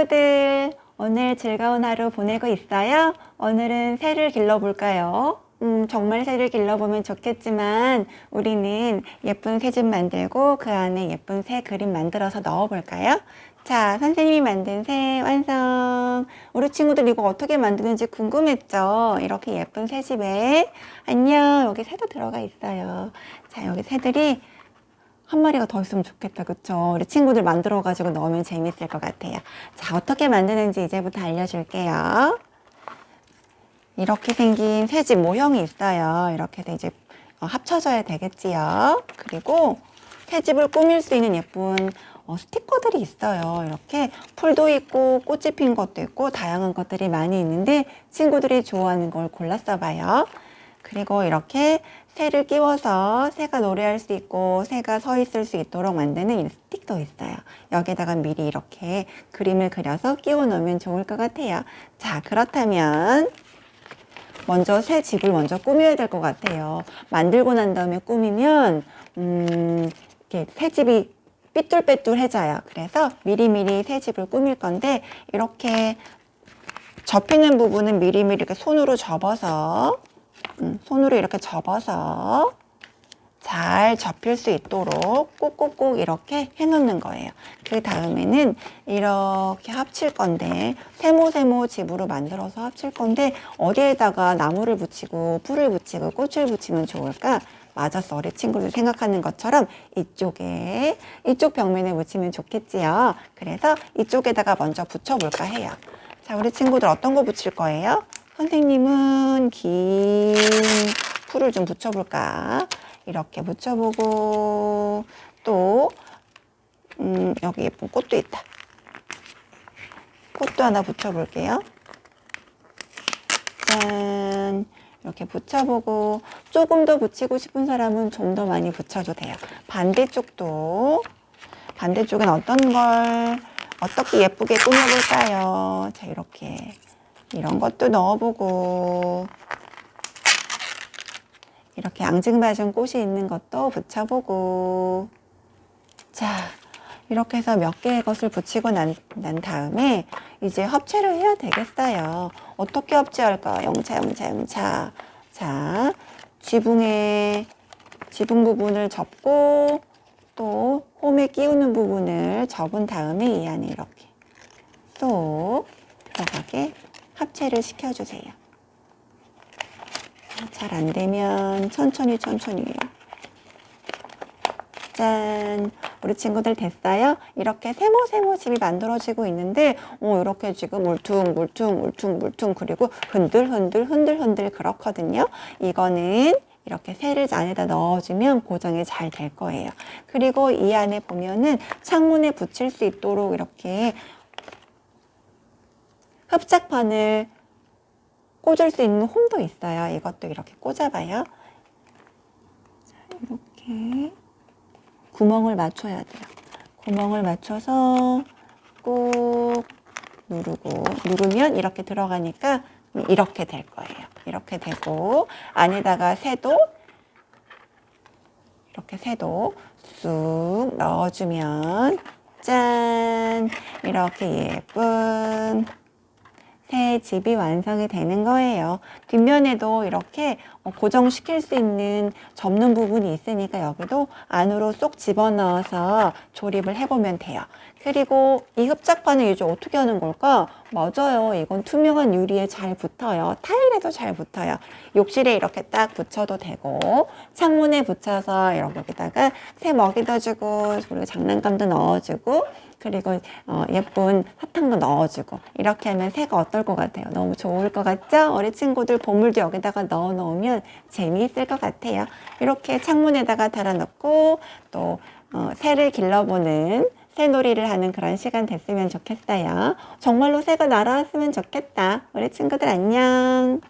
친구들. 오늘 즐거운 하루 보내고 있어요? 오늘은 새를 길러볼까요? 음, 정말 새를 길러보면 좋겠지만 우리는 예쁜 새집 만들고 그 안에 예쁜 새 그림 만들어서 넣어볼까요? 자, 선생님이 만든 새 완성. 우리 친구들 이거 어떻게 만드는지 궁금했죠? 이렇게 예쁜 새집에 안녕. 여기 새도 들어가 있어요. 자, 여기 새들이 한 마리가 더 있으면 좋겠다. 그쵸? 우리 친구들 만들어 가지고 넣으면 재밌을 것 같아요. 자, 어떻게 만드는지 이제부터 알려줄게요. 이렇게 생긴 새집 모형이 있어요. 이렇게 해서 이제 어, 합쳐져야 되겠지요. 그리고 새집을 꾸밀 수 있는 예쁜 어, 스티커들이 있어요. 이렇게 풀도 있고 꽃이 핀 것도 있고 다양한 것들이 많이 있는데 친구들이 좋아하는 걸 골랐어 봐요. 그리고 이렇게 새를 끼워서 새가 노래할 수 있고 새가 서 있을 수 있도록 만드는 이 스틱도 있어요. 여기다가 미리 이렇게 그림을 그려서 끼워 놓으면 좋을 것 같아요. 자, 그렇다면 먼저 새 집을 먼저 꾸며야 될 것 같아요. 만들고 난 다음에 꾸미면 음, 이렇게 새 집이 삐뚤빼뚤해져요. 그래서 미리미리 새 집을 꾸밀 건데 이렇게 접히는 부분은 미리미리 이렇게 손으로 접어서 음, 손으로 이렇게 접어서 잘 접힐 수 있도록 꼭꼭꼭 이렇게 해놓는 거예요. 그 다음에는 이렇게 합칠 건데 세모세모 집으로 만들어서 합칠 건데 어디에다가 나무를 붙이고 풀을 붙이고 꽃을 붙이면 좋을까? 맞았어. 우리 친구들 생각하는 것처럼 이쪽에 이쪽 벽면에 붙이면 좋겠지요. 그래서 이쪽에다가 먼저 붙여볼까 해요. 자, 우리 친구들 어떤 거 붙일 거예요? 선생님은 긴 풀을 좀 붙여볼까? 이렇게 붙여보고 또 음, 여기 예쁜 꽃도 있다. 꽃도 하나 붙여볼게요. 짠. 이렇게 붙여보고 조금 더 붙이고 싶은 사람은 좀 더 많이 붙여도 돼요. 반대쪽도 반대쪽엔 어떤 걸 어떻게 예쁘게 꾸며볼까요? 자 이렇게 이런 것도 넣어보고 이렇게 앙증맞은 꽃이 있는 것도 붙여보고 자 이렇게 해서 몇 개의 것을 붙이고 난, 난 다음에 이제 합체를 해야 되겠어요. 어떻게 합체할까? 영차, 영차, 영차. 자, 지붕에, 지붕 부분을 접고 또 홈에 끼우는 부분을 접은 다음에 이 안에 이렇게 쏙 들어가게 합체를 시켜주세요. 잘 안 되면 천천히 천천히 짠 우리 친구들 됐어요? 이렇게 세모세모 집이 만들어지고 있는데 어, 이렇게 지금 울퉁 물퉁 울퉁 물퉁 그리고 흔들 흔들 흔들 흔들 그렇거든요 이거는 이렇게 새를 안에다 넣어주면 고정이 잘 될 거예요 그리고 이 안에 보면은 창문에 붙일 수 있도록 이렇게 흡착판을 꽂을 수 있는 홈도 있어요 이것도 이렇게 꽂아봐요 자 이렇게 구멍을 맞춰야 돼요. 구멍을 맞춰서 꾹 누르고 누르면 이렇게 들어가니까 이렇게 될 거예요. 이렇게 되고 안에다가 새도 이렇게 새도 쑥 넣어주면 짠 이렇게 예쁜 새 집이 완성이 되는 거예요. 뒷면에도 이렇게 어, 고정시킬 수 있는 접는 부분이 있으니까 여기도 안으로 쏙 집어넣어서 조립을 해보면 돼요. 그리고 이 흡착판을 이제 어떻게 하는 걸까? 맞아요. 이건 투명한 유리에 잘 붙어요. 타일에도 잘 붙어요. 욕실에 이렇게 딱 붙여도 되고 창문에 붙여서 이런 여기다가 새 먹이도 주고 그리고 장난감도 넣어주고 그리고 어, 예쁜 사탕도 넣어주고 이렇게 하면 새가 어떨 것 같아요? 너무 좋을 것 같죠? 우리 친구들 보물도 여기다가 넣어 놓으면 재미있을 것 같아요. 이렇게 창문에다가 달아 놓고 또 어, 새를 길러보는 새놀이를 하는 그런 시간 됐으면 좋겠어요. 정말로 새가 날아왔으면 좋겠다. 우리 친구들 안녕.